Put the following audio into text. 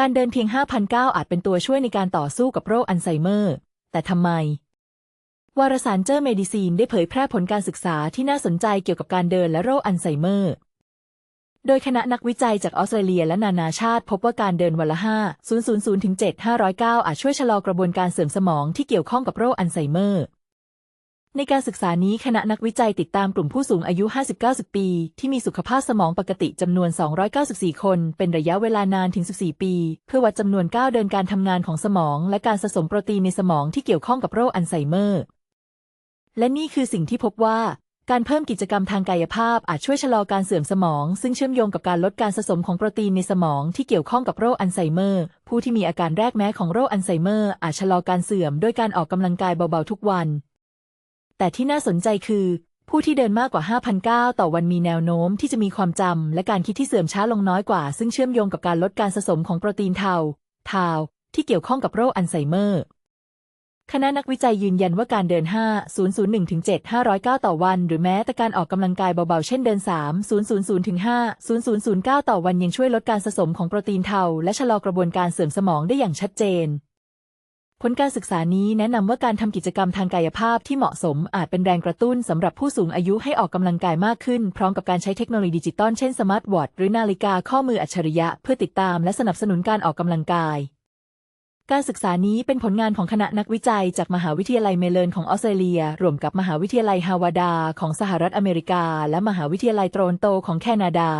การเดินเพียง 5,009อาจเป็นตัวช่วยในการต่อสู้กับโรคอัลไซเมอร์ แต่ทำไม วารสารเจอเมดิซีนได้เผยแพร่ผลการศึกษาที่น่าสนใจเกี่ยวกับการเดินและโรคอัลไซเมอร์ โดยคณะนักวิจัยจากออสเตรเลียและนานาชาติ พบว่าการเดินวันละ5 000ถึง7 509 อาจช่วยชะลอกระบวนการเสื่อมสมองที่เกี่ยวข้องกับโรคอัลไซเมอร์ ในการศึกษานี้คณะนักวิจัยติดตามกลุ่มผู้สูงอายุ 50-90 ปี ที่มีสุขภาพสมองปกติจำนวน 294 คน เป็นระยะเวลานานถึง 14 ปี เพื่อวัดจำนวนก้าวเดินการทำงานของสมอง และการสะสมโปรตีนในสมองที่เกี่ยวข้องกับโรคอัลไซเมอร์ และนี่คือสิ่งที่พบว่าการเพิ่มกิจกรรมทางกายภาพอาจช่วยชะลอการเสื่อมสมอง ซึ่งเชื่อมโยงกับการลดการสะสมของโปรตีนในสมองที่เกี่ยวข้องกับโรคอัลไซเมอร์ ผู้ที่มีอาการแรกแม้ของโรคอัลไซเมอร์อาจชะลอการเสื่อม ด้วยการออกกำลังกายเบาๆทุกวัน แต่ที่น่าสนใจคือ ผู้ที่เดินมากกว่า 5,009ต่อวันมีแนวโน้มที่จะมีความจำและการคิดที่เสื่อมช้าลงน้อยกว่า ซึ่งเชื่อมโยงกับการลดการสะสมของโปรตีนเทาทาวที่เกี่ยวข้องกับโรคอัลไซเมอร์ คณะนักวิจัยยืนยันว่าการเดิน 5 001ถึง7 509ต่อวัน หรือแม้แต่การออกกำลังกายเบาๆ เช่นเดิน 3 000ถึง5 0009 ต่อวันยังช่วยลดการสะสมของโปรตีนเทาและชะลอกระบวนการเสื่อมสมองได้อย่างชัดเจน ผลการศึกษานี้แนะนำว่าการทำกิจกรรมทางกายภาพที่เหมาะสมอาจเป็นแรงกระตุ้นสำหรับผู้สูงอายุให้ออกกำลังกายมากขึ้น พร้อมกับการใช้เทคโนโลยีดิจิตอลเช่นสมาร์ทวอทหรือนาฬิกาข้อมืออัจฉริยะ เพื่อติดตามและสนับสนุนการออกกำลังกาย การศึกษานี้เป็นผลงานของคณะนักวิจัย จากมหาวิทยาลัยเมลเบิร์นของออสเตรเลีย รวมกับมหาวิทยาลัยฮาวาดา ของสหรัฐอเมริกา และมหาวิทยาลัยโตรอนโตของแคนาดา